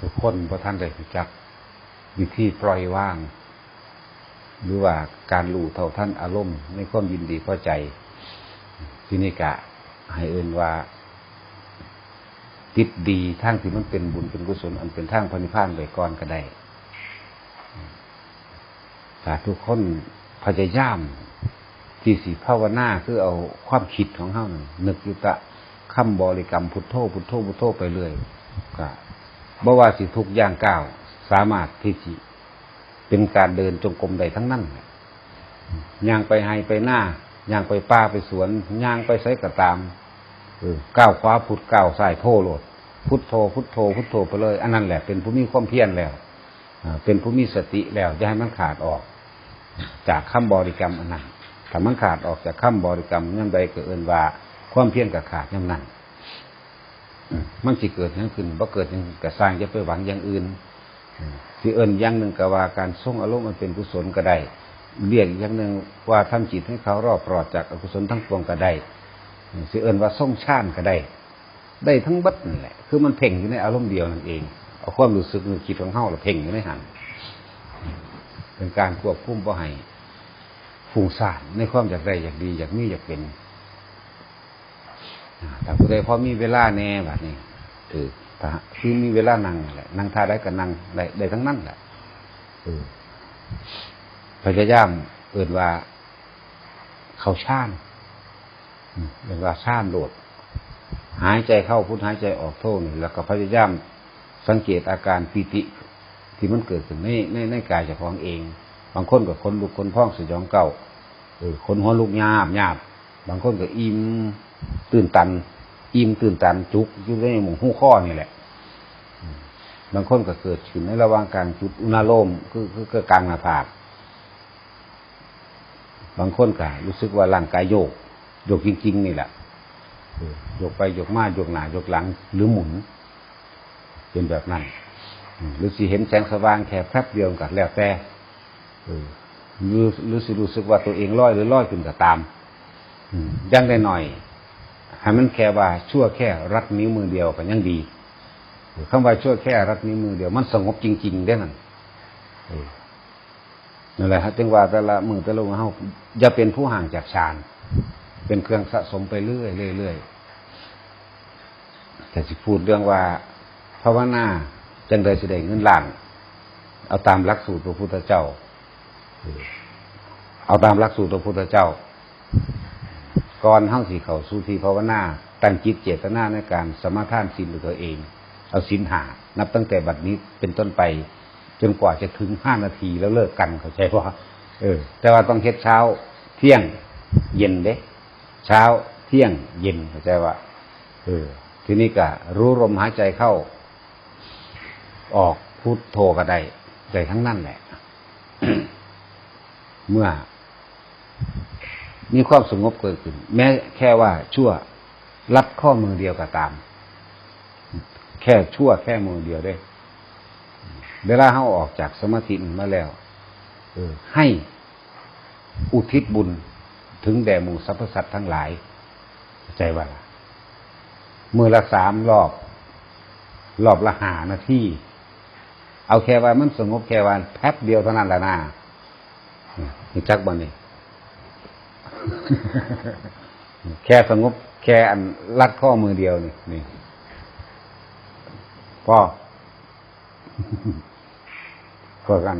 ทุกคนพระท่านได้รู้จัก วิธีปล่อยว่าง หรือว่าการรู้เท่าท่านอารมณ์ในความยินดีพอใจที่นี่กะ ให้เอื่นว่าติดดีทางที่มันเป็นบุญเป็นกุศลอันเป็นทางพระนิพพานไปก่อนก็ได้แต่ทุกคนพยายามที่สีภาวนาคือเอาความคิดของเฮานึงนึกอยู่ตะ คำบริกรรมพุทโธพุทโธพุทโธไปเรื่อยก็บ่ว่าสิทุกอย่างก้าวสามารถที่จะเป็นการเดินจงกรมใดทั้งนั้นย่างไปให้ไปหน้าย่างไปป่าไปสวนย่างไปไสกระตามเออก้าวขวาพุทก้าวซ้ายโทโลด พุทโธ พุทโธ พุทโธไปเลย อันนั้นแหละเป็นผู้มีความเพียรแล้วเป็นผู้มีสติแล้วจะให้มันขาดออก จากคำบริกรรมอันนั้นถ้ามันขาดออกจากคำบริกรรมยังใดเกิดเอินว่า ความเพียรกับขาดยังนั้นมันสิเกิดยังขึ้นบ่เกิดยังกระสร้างจะไปหวังอย่างอื่นสิเอินอย่างหนึ่งกว่าการส่งอารมณ์มันเป็นกุศลก็ได้เรียกอย่างหนึ่งว่าทำจิตให้เขารอบปลอดจากอกุศลทั้งปวงก็ได้สิเอินว่าส่งชาติก็ได้ ได้ทั้งบัดนั่นแหละ คือมันเพ่งอยู่ในอารมณ์เดียวนั่นเองเอาความรู้สึกนึกคิดของเฮาเราเพ่งอยู่ในหันเป็นการควบคุมบ่ให้ฟุ้งซ่านในความอยากได้อยากดีอยากมีอยากเป็น แต่ผู้ใดพอมีเวลาแน่แบบนี้เออถ้าคือมีเวลานั่งแหละนั่งท่าได้ก็นั่งได้ได้ทั้งนั้นแหละพยายามเอื่นว่า เขาชาญเรียกว่าชาญโหลด หายใจเข้าพุทหายใจออกโทนี่แล้วก็พยายามสังเกตอาการปิติ ที่มันเกิดขึ้นในในในกายเฉพาะเอง บางคนกับคนลุกคนพ้องสยองเก่าเออคนหัวลุกยาบยาบบางคนก็อิ่ม ตื่นตัน อิ่มตื่นตันจุกอยู่ในหมู่หู้ข้อนี่แหละ บางคนก็เกิดขึ้นในระหว่างการจุดอุณาโลมคือคือคอกลางหน้าผากบางคนก็รู้สึกว่าร่างกายโยก โยกจริง ๆ นี่แหละโยกไปโยกมาโยกหน้าโยกหลัง หรือหมุน เป็นแบบนั้นหรือสิเห็นแสงสว่างแค่แป๊บเดียวกับแล้วแต่หรือรือสิรู้สึกว่าตัวเองลอยหรือลอยขึ้นก็ตามยังได้หน่อย ให้มันแค่ว่าชั่วแค่รัดนิ้วมือเดียวก็ยังดีคำว่าชั่วแค่รัดนิ้วมือเดียวมันสงบจริง ๆ ได้นั่นนั่นแหละฮะจึงว่าแต่ละมือแต่ละมือเฮาอย่าเป็นผู้ห่างจากฌานเป็นเครื่องสะสมไปเรื่อยเรื่อยแต่สิพูดเรื่องว่าภาวนาจังใดสิได้เงินล้าน เอาตามหลักสูตรพระพุทธเจ้า เอาตามหลักสูตรพระพุทธเจ้า ก่อนเฮาสิเขาสู่ที่ภาวนาตั้งจิตเจตนาในการสมาทานศีลด้วยตัวเอง เอาศีลหานับตั้งแต่บัดนี้เป็นต้นไป จนกว่าจะถึงห้านาทีแล้วเลิกกันเข้าใจว่าเออ แต่ว่าต้องเฮ็ดเช้า เที่ยงเย็นเด้เช้าเที่ยงเย็นเข้าใจว่าเออ ทีนี้ก็รู้ลมหายใจเข้า ออกพุทโธก็ได้ได้ทั้งนั้นแหละ เมื่อ มีความสงบเกิดขึ้น แม้แค่ว่าชั่วรับข้อมือเดียวก็ตาม แค่ชั่วแค่มือเดียวได้ เวลาเขาออกจากสมาธิมาแล้วออให้อุทิศบุญถึงแด่หมู่สรรพสัตว์ทั้งหลายใจว่ามือละสามรอบ รอบละหานาทีเอาแค่ว่ามันสงบแค่วันแป๊บเดียวเท่านั้นแหละนะนี่จักบ่นี่ แค่สงบแค่อันลัดข้อมือเดียวนี่นี่พ่อก็กัน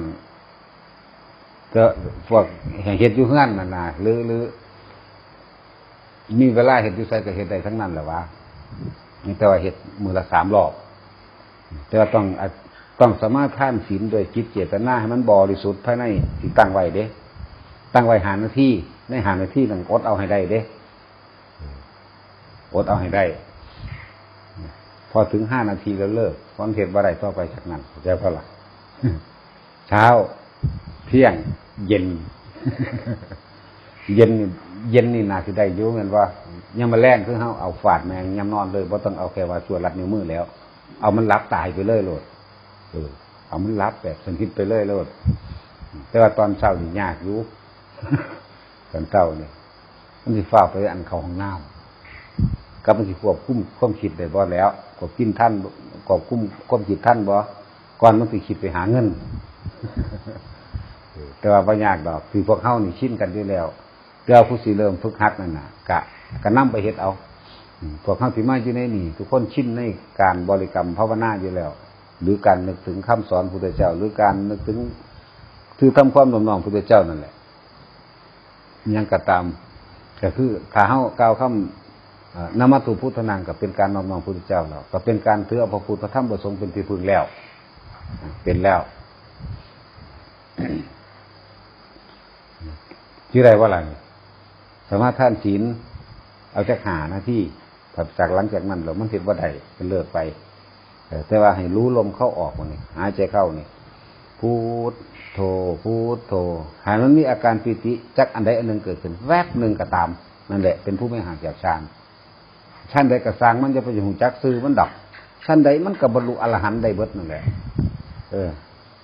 ก็พวกเห็ดอยู่เฮือนนั่นนะหรือหรือมีเวลาเห็ดอยู่ใส่ก็เห็ดได้ทั้งนั้นแหละวะแต่ว่าเห็ดมือละสามรอบแต่ว่าต้องต้องสามารถท่านศีลโดยจิตเจตนาให้มันบริสุทธิ์ภายในที่ตั้งไว้เด้ ตั้งไว้หาหน้าที่ ในหาหน้าที่ต้องอดเอาให้ได้เด้อดเอาให้ได้ พอถึงห้านาทีแล้วเลิกความเท็ดว่าไรต่อไปจากนั้นจะเพราะล่ะเช้า เที่ยง เย็น เย็นเย็นนี่นาคือได้ยุ่งกันว่ายังมาแล่งคือเขาเอาฝาดแมงยำนอนเลยเพราะต้องเอาแค่ว่าชัวรัดนิ้วมือแล้ว เอามันรับตายไปเลยโลดเออเอามันรับแบบสนิทไปเลยโลดแต่ว่าตอนเช้านี่ยากอยู่ ตอนเช้าเนี่ยมันสิฝ้าไปอันเขาห้องน้ำกับมันสิควบคุมความคิดได้บ่แล้วควบกินท่านควบคุมความคิดท่านบ่ก่อนมันสิคิดไปหาเงิน แต่ว่าบ่ยากดอกคือพวกเฮานี่ชินกันอยู่แล้วเดี๋ยวผู้สิเริ่มฝึกหัดนั่นน่ะกะกะนํไปเฮ็ดเอาพวกเฮาที่มาอยู่ในนี่ ทุกคนชินในการบริกรรมภาวนาอยู่แล้ว หรือการนึกถึงคำสอนพุทธเจ้า หรือการนึกถึงคือทำความนอบน้อมพุทธเจ้านั่นแหละ ยังกระตามก็คือถ้าเฮากล่าวคำเอ่อนมัตุพุทธนังก็เป็นการนอบน้อมพุทธเจ้าแล้วก็เป็นการถือเอาพระพุทธพระธรรมพระสงฆ์เป็นที่พึ่งแล้ว เป็นแล้วชื่ออะไรว่าอะไรสามารถท่านศีลเอาจากหาหน้าที่ถัดจากหลังจากนั้นเรามันเห็นว่าใดเป็นเลิกไปแต่ว่าให้รู้ลมเข้าออกมันนี่หายใจเข้านี่พูด โทพูดโทหายมันมีอาการปิติจักอันใดอันหนึ่งเกิดขึ้นแวบหนึ่งก็ตามนั่นแหละเป็นผู้ไม่ห่างจากฌานชั้นใดกระสร้างมันจะไปอยู่หูจักซื้อมันดับชั้นใดมันกับบรรลุอรหันต์ได้เบิดนั่นแหละเออ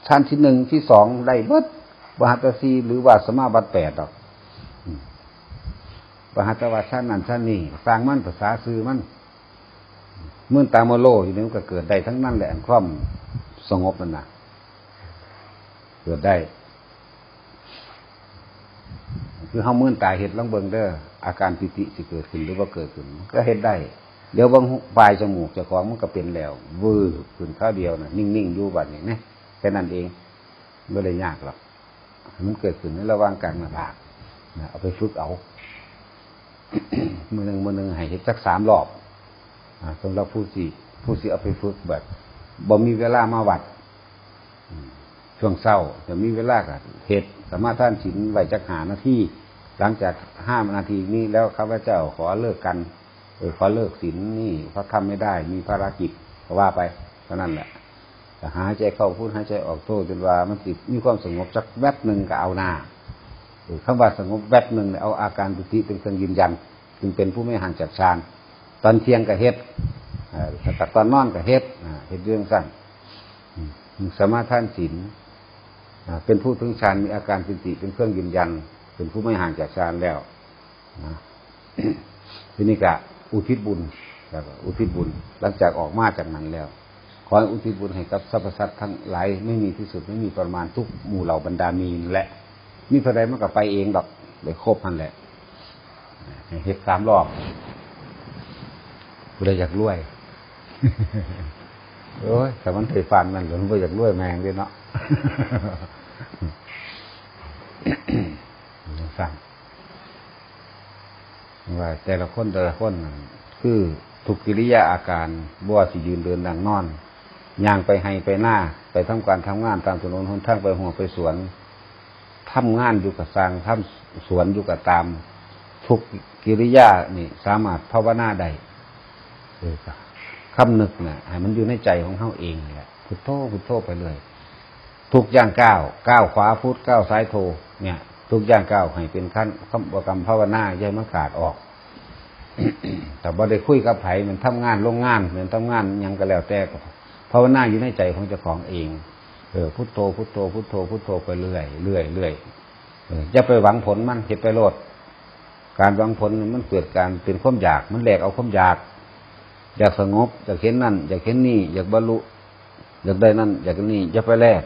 ชั้นที่หนึ่งที่สองได้เบิดบหัตสีหรือว่าสมาบัติแปดดอกอืมบหัตวาชั้นนั้นชั้นนี้สร้างมันภาษาซื้อมันเมื่อตามโมโลอยู่นี่มันก็เกิดได้ทั้งนั้นแหละคว่ำสงบนั่นนะ เกิดได้ คือเฮามื่นตายเห็ดลองเบิงเด้ออาการปิติสิเกิดขึ้นหรือว่าเกิดขึ้น ก็เห็ดได้ เดี๋ยวบางปลายจมูกเจ้าของมันก็เป็นแล้ววืดขึ้นข้าวเดียวนะนิ่งๆอยู่บัดนี้นะแค่นั้นเองไม่ได้ยากหรอกมันเกิดขึ้นในระหว่างกางหน้าผากนะเอาไปฝึกเอามือหนึ่งมือหนึ่งให้เห็ดสักสามรอบสำหรับผู้สี่ผู้สี่เอาไปฝึกแบบบ่มีเวลามาวัด ช่วงเศร้าจะมีเวลากับเหตุสามารถท่านศีลไหวจักหานาทีหลังจากห้านาทีนี้แล้วข้าพเจ้าขอเลิกกันเออขอเลิกศีลนี่เพราะทำไม่ได้มีภารกิจก็ว่าไปเท่านั้นแหละหายใจเข้าพูดหายใจออกโทษจนว่ามันติดมีความสงบสักแวบหนึ่งก็เอาหน้าเออคำว่าสงบแวบหนึ่งเอาอาการปิติเป็นเครื่องยืนยัน จึงเป็นผู้ไม่ห่างจากฌานตอนเที่ยงก็เฮ็ดแต่ตอนนอนก็เฮ็ดเฮ็ดเรื่องสั้นสามารถท่านศีล เป็นผู้ถึงฌานมีอาการปิติเป็นเครื่องยืนยัน เป็นผู้ไม่ห่างจากฌานแล้วนะทีนี้ก็อุทิศบุญแล้วก็อุทิศบุญหลังจากออกมาจากนั้นแล้ว ขอให้อุทิศบุญให้กับสรรพสัตว์ทั้งหลายไม่มีที่สุดไม่มีประมาณทุกหมู่เหล่าบรรดามีนและ มีเท่าใดมันก็ไปเองดอกเลยครบพันแหละให้เฮ็ดสามรอบกูเลยอยากรวย โอ้ยแต่มันเคยฟันมันหรือนบ่อยากรวยแมงด้วยเนาะสั่งว่าแต่ละคนแต่ละคนคือทุกกิริยาอาการบ่ว่าสิยืนเดินนั่งนอนย่างไปให้ไปหน้า ไปทำการทำงานตามถนนหนทางไปหัวไปสวนทำงานอยู่กับสร้างทำสวนอยู่กับตาม ทุกกิริยานี่ สามารถภาวนาได้เออครับ คำนึกเนี่ยให้มันอยู่ในใจของเขาเองแหละพุทโธพุทโธไปเลย ทุกอย่างก้าวก้าวขวาพุทก้าวซ้ายโทเนี่ย ทุกอย่างก้าวให้เป็นขั้นคำบกรรมภาวนาอย่ามันขาดออก แต่บ่ได้คุยกับไผเหมือนทำงานโรงงานเหมือนทำงานยังก็แล้วแต่ก็ภาวนาอยู่ในใจของเจ้าของเอง เออพุทโธพุทโธพุทโธพุทโธไปเรื่อยเรื่อยเรื่อยเอย่าไปหวังผลมันเห็ดไปโลดการหวังผลมันเกิดการเป็นความอยาก มันแหลกเอาความอยาก อยากสงบ อยากเห็นนั่น อยากเห็นนี่ อยากบรรลุ อยากได้นั่น อยากนี่อย่าไปแลก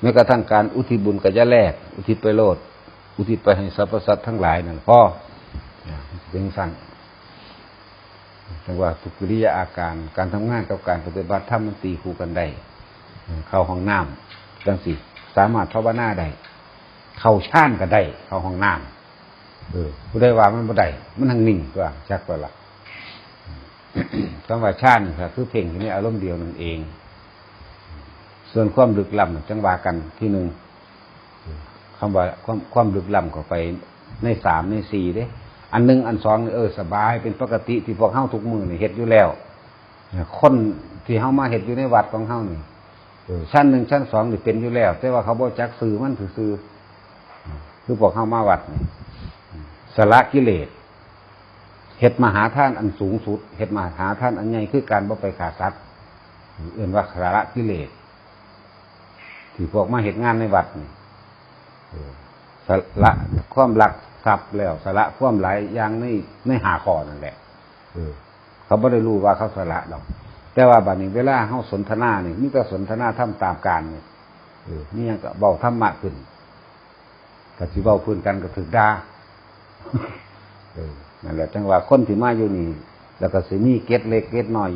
แม้กระทั่งการอุทิศบุญก็จะแลกอุทิศไปโลด อุทิศไปให้สรรพสัตว์ทั้งหลายนั่นพ่อเป็นสั่งแต่ว่าทุกิริยาอาการการทำงานกับการปฏิบัติธรรมมันตีคู่กันได้เข้าห้องน้ำจังสิสามารถภาวนาได้เข้าชานก็ได้ เข้าห้องน้ำเออผู้ได้ว่ามันบ่ได้มันทั้งนิ่งตัวชักตัวละ คำว่าชาติครับคือเพ่งอยู่ในอารมณ์เดียวนั่นเอง ส่วนความลึกล้ำจังหว่ากันที่หนึ่งคำว่าความความลึกล้ำก็ไปในสามในสี่เด้ อันหนึ่งอันสองเออสบายเป็นปกติที่พวกเฮาทุกมือนี่เฮ็ดอยู่แล้วคนที่เฮามาเฮ็ดอยู่ในวัดของเฮานี่ชั้นหนึ่งชั้นสองนี่เป็นอยู่แล้ว แต่ว่าเขาบ่จักซื้อมันซื่อคือพวกเฮามาวัดนี่สละกิเลส เห็ดมหาท่านอันสูงสุดเห็ดมหาท่านอันใหญ่คือการบ่ไปขาสัตว์เอื่นว่าสาระกิเลสที่พวกมาเห็ดงานในวัดนี่เออสละความหลักทรัพย์แล้วสละความหลายอย่างในในหาคอนั่นแหละเขาไม่ได้รู้ว่าเขาสละดอก แต่ว่าบัดนี้เวลาเขาสนทนาเนี่ยนี่ก็สนทนาทำตามการเนี่ยนี่ยังก็เบาธรรมะขึ้นก็สิเบาพื้นกันก็ถึกดาเออ นั่นแหละจังหวะคนที่มาอยู่นี่ แล้วก็สิมีเก็ดเล็กเก็ดน้อย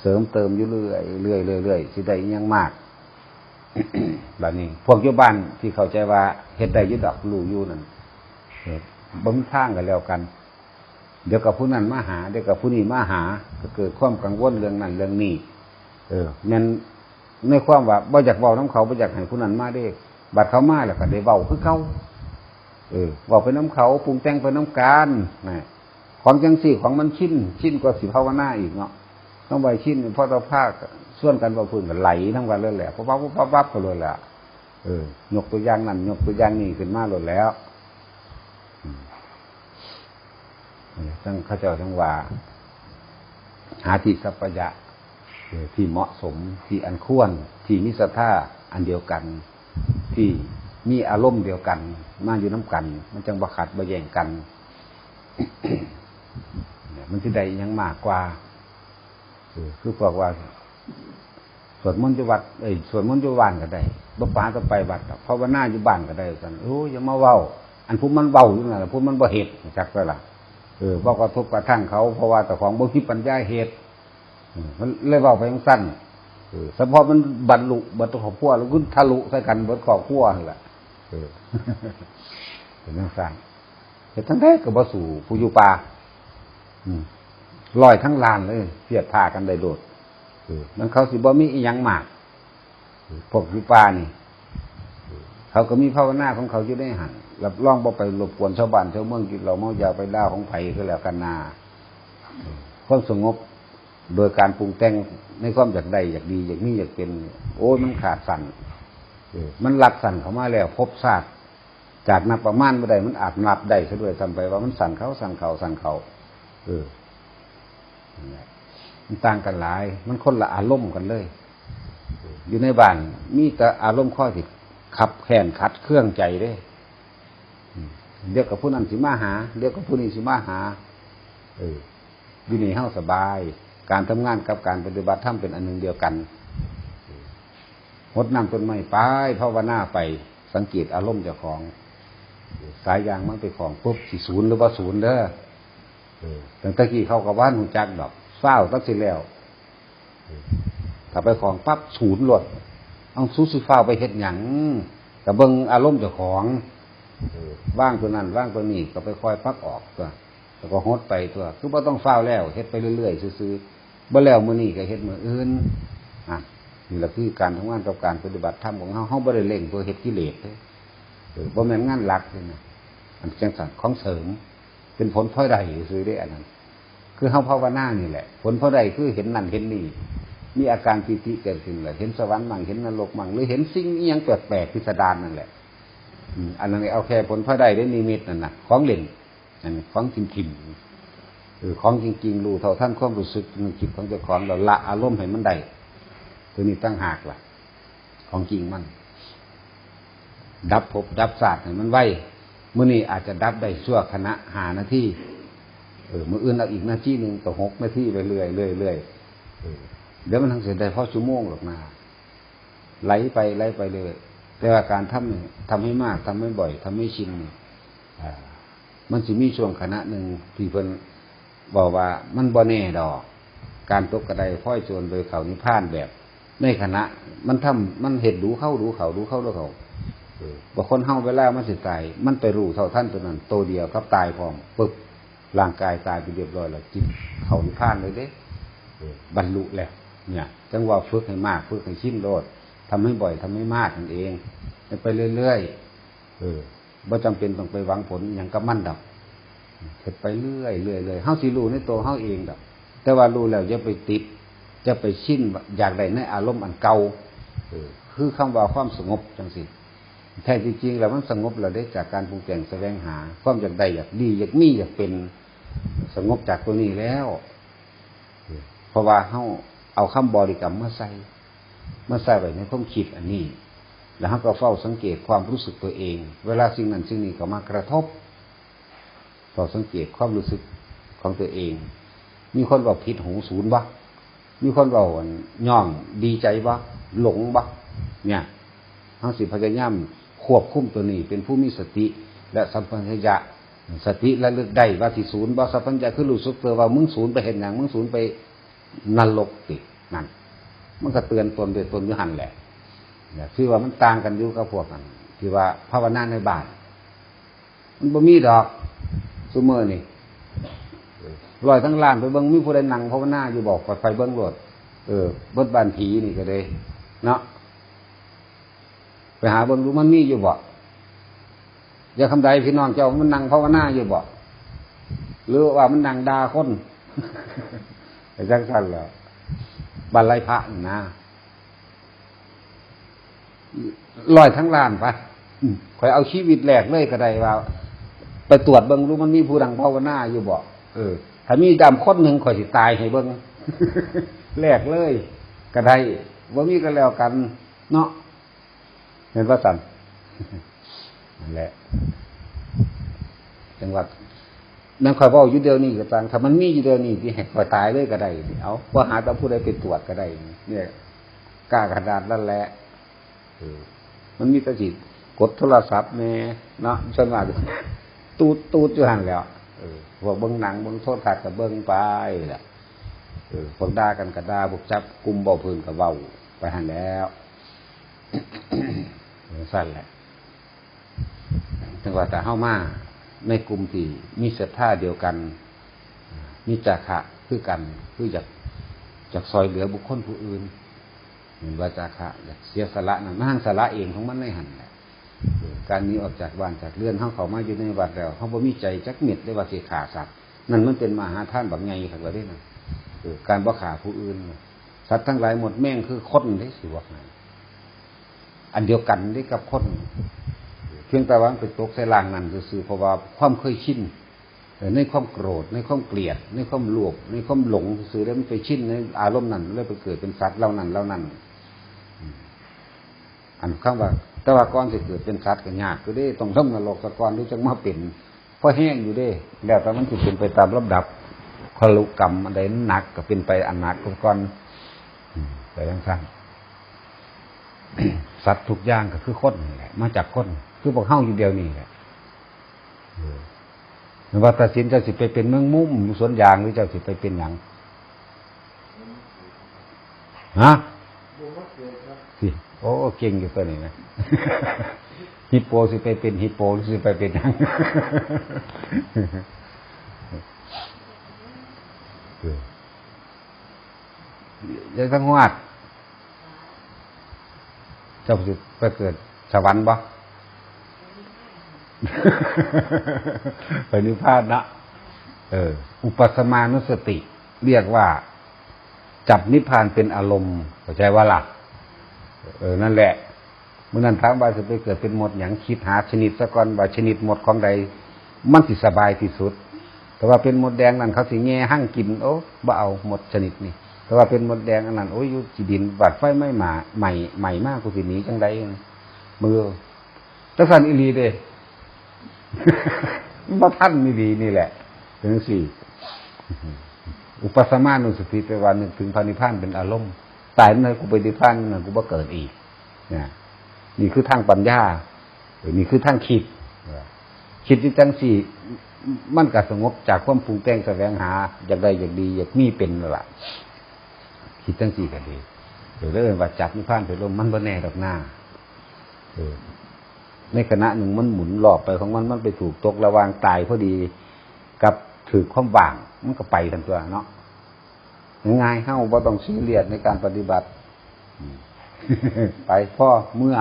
เสริมเติมอยู่เรื่อยเรื่อยเรื่อยเรื่อยสิได้ยังมากแบบนี้ พวกยู่บ้านที่เข้าใจว่าเฮ็ดได้ยุดอกรู้อยู่นั่นเฮ็ดบ่มีทางกันแล้วกัน เดี๋ยวกับผู้นั้นมาหา เดี๋ยวกับผู้นี้มาหา ก็เกิดความกังวลเรื่องนั้นเรื่องนี้ เออแม่นในความว่าบ่อยากเว้าน้ำเขาบ่อยากให้ผู้นั้นมาเด้บัดเขามาแล้วก็ได้เว้าคือเขาเออเว้าไปน้ำเขาปรุงแต่งไปน้ำการนะ ของจังสี่ของมันชินชินกว่าสิภาวนาอีกเนาะต้องไปชินเพราะเราภาคส่วนกันว่าพื้นกันไหลทั้งวันเลยแหละเพราะว่าปั๊บปั๊บก็เลยแหละเออยกตัวอย่างนั้นยกตัวอย่างนี้ขึ้นมาเลยแล้วทั้งข้าเจ้าทั้งว่า หาที่สัพยะที่เหมาะสมที่อันควร ที่มิสท่าอันเดียวกัน ที่มีอารมณ์เดียวกัน มาอยู่น้ำกัน มันจังบขัดบะแย่งกัน มันที่ใดยังมากกว่าคือบอกว่าสวดมนต์จุวัดเอ้ยสวดมนต์จุบานก็ได้บ่ป้าก็ไปวัดดอกภาวนาอยู่บ้านก็ได้กันโอ้ยอย่ามาเว้า อันผู้มันเว้าอยู่นั่นแหละผู้มันบ่เฮ็ดจักก็ล่ะเออบอกกระทบกระทั่งเขาเพราะว่าแต่ของบ่คิดปัญญาเหตุมันเลยเว้าไปยังสั้นเออเฉพาะมันบรรลุบรรลุขอบขั้วแล้วก็ทะลุใส่กันเบิดขอบขั้วนั่นแหละเออเป็นยังสั้นเหตุทั้งแท้ก็บ่สู่ผู้อยู่ป่า ลอยทั้งลานเลยเสียดทากันได้โดดเออมันเขาสิบ่มีอีหยังมากพวกยู่ป่านี่ เขาก็มีภาวนาของเขาอยู่ได้หันรับรองบ่ไปรบกวนชาวบ้านชาวเมืองกินเราเมายาไปล่าของไผ่ก็แล้วกันนาความสงบโดยการปรุงแต่งในความอยากได้อยากดีอยากมีอยากเป็น โอ้ยมันขาดสั่นมันหลักสั่นเขามาแล้ว พบศาสตร์จากนับประมาณเมื่อใดมันอาจนับได้ซะด้วยทำไปว่ามันสั่นเขาสั่นเขาสั่นเขา เออมันต่างกันหลาย มันคนละอารมณ์กันเลย อยู่ในบ้านมีแต่อารมณ์ข้อที่ขับแขนขัดเครื่องใจเด้เดี๋ยวกับผู้นั้นสิมาหาเดี๋ยวกับผู้นี้สิมาหา เอออยู่ในห้าสบาย การทำงานกับการปฏิบัติธรรมเป็นอันหนึ่งเดียวกันหดน้ำต้นไม้ไปภาวนาไป สังเกตอารมณ์เจ้าของ สายยางมันไปของปุ๊บสิศูนย์หรือว่าศูนย์เด้อ ตั้งแต่กี้เขากับว่านหูจักดอกเศร้าตั้งสิแล้วถ้าไปของปั๊บศูนย์หลดเอาสู้สิฟ้าไปเฮ็ดหยังกับเบิงอารมณ์เจ้าของว่างตัวนั้นว่างตัวนี้ก็ไปคอยพักออกตัวแล้วก็ฮดไปตัวคือว่าต้องฟ้าแล้วเฮ็ดไปเรื่อยๆซื้อๆบ่แล้วมื้อนี้ก็เฮ็ดมื้ออื่นอะนี่แหละคือการทำงานกับการปฏิบัติธรรมของเฮาเฮาบ่ได้เล่งตัวเฮ็ดกิเลสเด้เออบ่แม่นงานหลักเลยนะอันจังซั่นของเสริม เป็นผลพลอยได้ซื้อได้อันนั้น คือเฮาภาวนานี่แหละ ผลพลอยได้คือเห็นนั่นเห็นนี่ มีอาการปิติเกิดขึ้นเลยเห็นสวรรค์มั่งเห็นนรกมั่งหรือเห็นสิ่งอหยังแปลกๆพิสดารนั่นแหละอันนั้นเอาแค่ผลพระได้ได้นิมิตนั่นนะของเล่นอันนี้ของจริงๆเออของจริงๆรู้เท่าท่านความรู้สึกนึกจิตของเจ้าของเราละอารมณ์ให้มันได้ตัวนี้ตั้งหากล่ะ ของจริงมัน ดับภพดับศาสตร์ให้มันไวเมื่อนี้อาจจะดับได้ชั่วคณะหานาทีเออมื่ออื่นเอาอีกหน้าที่หนึ่งต่อหกหน้าทีไปเรื่อยเรื่อยเรื่อยเดี๋ยวมันทั้งเสียได้เพราะชั่วโมงหรอกนะไหลไปไหลไปเลย แต่ว่าการทำเนี่ยทำให้มากทำให้บ่อยทำให้ชินเนี่ยมันสิมีช่วงขณะหนึ่งที่เพิ่นบอกว่ามันบ่แน่ดอก การตกกระไดพ้อยโจรโดยเขานิพานแบบ ในคณะ มันทำมันเห็ดดูเข้าดูเขาดูเข้าดูเขาเออ บางคนเฮาเวลามันสิตายมันไปรู้เท่าท่านตัวนั้นโตวเดียวกับตายพร้อมปึ๊บร่างกายตายไปเรียบร้อยแล้วจิตเขานิพพานเลยเด้บรรลุแล้วเนี่ย จังว่าฝึกให้มากฝึกให้ชินโลดทำให้บ่อยทำให้มากนั่นเองไปเรื่อยๆเออบ่จำเป็นต้องไปหวังผลอย่างกับมั่นดับเฮ็ดไปเรื่อยเรื่อยเรื่อยเฮาสิรู้ในตัวเฮาเองดอกแต่ว่ารู้แล้วอย่าไปติดจะไปชินอยากได้ในอารมณ์อันเก่าเออคือคำว่าความสงบจังสิ แท้จริงๆแล้วมันสงบเราได้จากการปรุงแต่งแสวงหา ความอยากได้อยากดีอยากมีอยากเป็นสงบจากตัวนี้แล้ว เพราะว่าเขาเอาคำบริกรรมมาใส่มาใส่ไว้ในความคิดอันนี้ แล้วเขาก็เฝ้าสังเกตความรู้สึกตัวเอง เวลาสิ่งนั้นสิ่งนี้ก็มากระทบเฝ้าสังเกตความรู้สึกของตัวเอง มีคนบอกผิดหูศูนย์บ่มีคนบอกย่องดีใจบ่หลงบ่เนี่ยเฮาสิพยายาม ควบคุมตัวนี้เป็นผู้มีสติและสัมปชัญญะสติและลึกได้ว่าที่ศูนย์บ่สัมปชัญญะคือรู้สึกตัวว่ามึงศูนย์ไปเห็นหยังมึงศูนย์ไปนรกตินั่นมันก็เตือนตนเตือนตนอยู่หันแหละคือว่ามันต่างกันอยู่กับพวกนั้นที่ว่าภาวนาในบ้านมันบ่มีดอกซุมื้อนี่ลอยทั้งล้านไปเบิ่งมีผู้ใดนั่งภาวนาอยู่บอกไปเบิ่งโลดเออเบิดบานผีนี่ก็เลยเนาะ ไปหาเบิ่งดูมันมีอยู่บ่อย่าคำใดพี่น้องเจ้ามันนั่งภาวนาอยู่บ่หรือว่ามันนั่งด่าคนไปจังซั่นแล้วบันไลพระนี่นะลอยทั้งล้านไปอืมข่อยเอาชีวิตแหลกเลยก็ได้ว่า ไปตรวจเบิ่งรู้มันมีผู้ดังภาวนาอยู่บ่เออ ถ้ามีดำคนหนึ่งข่อยสิตายให้เบิ่งแหลกเลย ก็ได้ว่ามีก็แล้วกัน เนาะ เห็นว่าสันนั่นแหละจังหวัดนั่นคอยบอกอยู่เดียวนี้ก็ต่างถ้ามันมีอยู่เดียวนี้ที่ให้คอยตายเลยก็ได้เอาว่าหาแตาผู้ใดไปตรวจก็ได้เนี่ยกล้ากระดาษนั่นแหละมันมีตะจิตกดโทรศัพท์แน่เนาะส่วนมาตูดตูดอยู่หันแล้วพวกเบิ้งหนังเบิ้งโทษทัศน์กับเบิ้งไปแหละพวกด่ากันกับด่าพวกจับกลุ่มเบาพื้นกับเบาไปหันแล้ว สั้นแหละจังหวะแต่เข้ามาในกลุ่มที่มีศรัทธาเดียวกัน มีจาคะคือกัน คืออยากจากซอยเหลือบุคคลผู้อื่นเห็นว่าจาคะอยากเสียสละนะมันหังสละเองของมันไม่หันแหละการนี้ออกจากบ้านจากเรือนเขาเขามาอยู่ในวัดแล้วเขาบ่มีใจจักเม็ดได้ว่าสิขาสัตว์นั่นมันเป็นมหาท่านแบบไงครับเราได้นะการบ่ขาผู้อื่นสัตว์ทั้งหลายหมดแม่งคือคนได้สิว่าไง อันเดียวกันได้กับคนเพียงแต่ว่ามันเป็นตกใส่ลางนั่นซื่อเพราะว่าความเคยชินในความโกรธในความเกลียด ในความโลภในความหลงซื่อแล้วมันไปชินในอารมณ์นั้นแล้วไปเกิดเป็นสัตว์เล่านั้นเล่านั้นอันข้างว่า แต่ว่าก่อนสิเกิดเป็นสัตว์ก็ยากก็ได้ต้องต้องนรกสะก่อนหรือจังมาเป็นเพราะแห้งอยู่เด้ แล้วแต่มันจะเป็นไปตามลำดับคลุกรรมอันใดหนักก็เป็นไปอันหนักก่อนไปทั้งสั้น สัตว์ทุกอย่างก็คือคนนี่แหละ มาจากคนคือพวกเฮาอยู่เดียวนี่แหละเออไม่ว่าตัดสินเจะสิไปเป็นเมืองมุ้มอยู่สวนยางหรือเจ้าสิไปเป็นหยังฮะสิโอ้เก่งอยู่ตัวนี้นะฮิปโปสิไปเป็นฮิปโปหรือสิไปเป็นหยังเออเดี๋ยวทั้งวัดเจ้าสิไปเกิดสวรรค์บ่ไปนิพพานนะเออ อุปสมานุสติ เรียกว่า จับนิพพานเป็นอารมณ์เข้าใจว่าหลักเออ นั่นแหละเมื่อนั้นถามว่าจะไปเกิดเป็นหมดอย่างคิดหาชนิดสะกอนว่าชนิดหมดของใด มันสิสบายที่สุด แต่ว่าเป็นหมดแดงนั่นเขาสิแง่หั่งกินโอ้บ่เอาหมดชนิดนี่ แต่ว่าเป็นหมดแดงอันนั้นโอ้ยอยู่จีดินบาดไฟไม่หมาใหม่ใหม่มากกูสิหนีจังใดมือตัสันอิลีเด้มาท่านนี่ดีนี่แหละ ถึงสี่ อุปสมานุสติไปวันหนึ่งถึงพานิพานเป็นอารมณ์ตายเมื่อกูไปนิพพานนั่นกูบ่เกิดอีกเนี่ยนี่คือทางปัญญาหรือนี่คือทางคิดคิดที่จังสี่ มันก็สงบจากความปรุงแต่งแสวงหา อยากได้อยากดี อยากมีเป็นละ คิดจังสี่ก็ดีหรือเรื่องว่าจับนิพพานไปลมมันบ่แน่ดอกหน้าออในขณะหนึ่งมันหมุนรอบไปของมันมันไปถูกตกระวางตายพอดีกับถือความว่างมันก็ไปทันตัวเนาะง่ายเข้าว่าต้องซีเรียสในการปฏิบัติ ไปพ่อเมื่อ